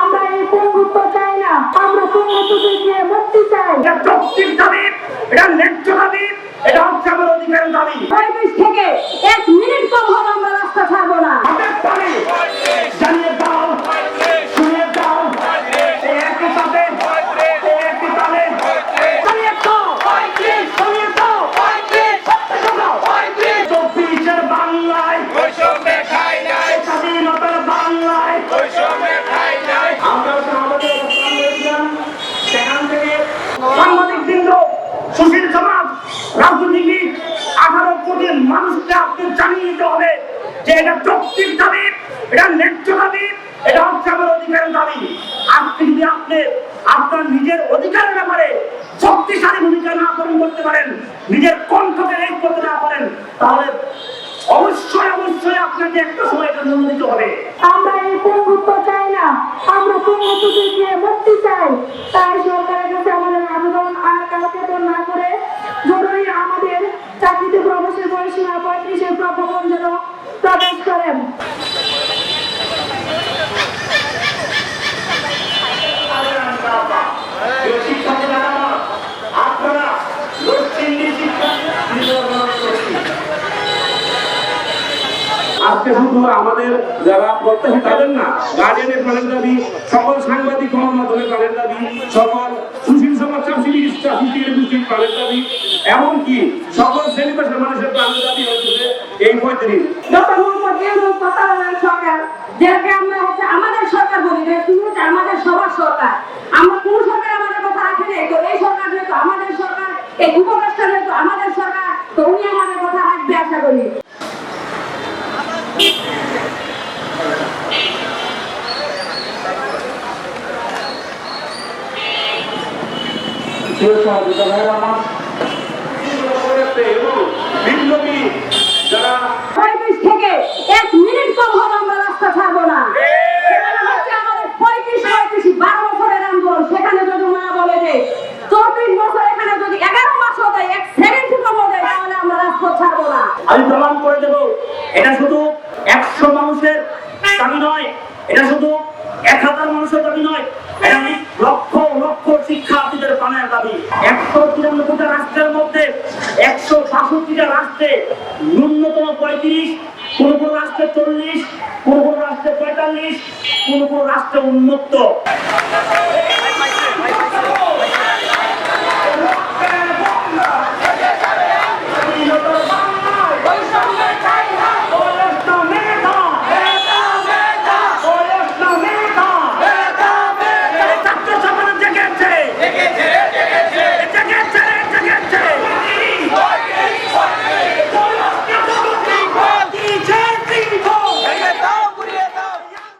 আমরা এই পঙ্গুত্ব চাই না আমরা পঙ্গুত্ব থেকে মুক্তি চাই। এটা প্রত্যেক দাবি এটা ন্যায্য দাবি এটা হচ্ছে আমার অধিকারের দাবি। থেকে এক মিনিট কম হলে আমরা রাস্তা ছাড়বো না। রাজনীতিবিদ আঠারো কোটি মানুষকে আপনি জানিয়ে দিতে হবে যে এটা যৌক্তিক দাবি, এটা ন্যায্য দাবি, এটা হচ্ছে আমার অধিকারের দাবি। আজকে যদি আপনি আপনার নিজের অধিকারের ব্যাপারে শক্তিশালী ভূমিকা না পালন করতে পারেন, নিজের কণ্ঠকে রেখ করতে না পারেন, তাহলে অবশ্যই অবশ্যই আপনাকে একটা সময় মনে দিতে হবে। আমরা এই পঙ্গুত্ব চাই না। আমরা পঙ্গুত্ব থেকে মুক্তি চাই। তাই সরকারের কাছে আর না করে জরুরি আমাদের চাকরিতে প্রবেশের বয়সীমা পঁয়ত্রিশের প্রজ্ঞাপন যেন প্রবেশ করেন আজকে শুধু আমাদের যারা প্রত্যাশী তাদের না গার্ডিয়ানের প্রাণের দাবি সকল সাংবাদিক দাবি এমনকি সকল শ্রেণি পেশার মানুষের প্রাণের দাবি হচ্ছে এই পঁয়ত্রিশ। সরকার যেটাকে আমরা হচ্ছে আমাদের সরকার বলি তিনি হচ্ছে আমাদের সবার সরকার। আমরা কোন সরকার আমাদের কথা রাখে নাই? তো এই সরকার যেহেতু আমাদের সরকার এই উপরাষ্ট্র যেহেতু আমাদের সরকার তো উনি আমাদের কথা রাখবে আশা করি। বিপ্লবী যারা পঁয়ত্রিশ থেকে এক মিনিট কম হলে আমরা রাস্তা ছাড়বো না সেখানে হচ্ছে আমাদের পঁয়ত্রিশ পঁয়ত্রিশ বারো বছরের আন্দোলন সেখানে যদি না বলে যে চব্বিশ বছর এখানে যদি এগারো মাসও দেয় এক সেকেন্ড কমও দেয় তাহলে আমরা রাস্তা ছাড়বো না আমি প্রমাণ করে দেব, এটা শুধু একশো মানুষের দাবি নয়, এটা শুধু এক হাজার মানুষের দাবি নয়, এটা লক্ষ লক্ষ শিক্ষার্থীদের প্রাণের দাবি। একশো তিরানব্বইটা রাষ্ট্রের মধ্যে একশো বাষট্টিটা রাষ্ট্রে ন্যূনতম পঁয়ত্রিশ, কোন কোন রাষ্ট্রে চল্লিশ, কোন কোন রাষ্ট্রে পঁয়তাল্লিশ, কোন কোন রাষ্ট্রে উন্মুক্ত।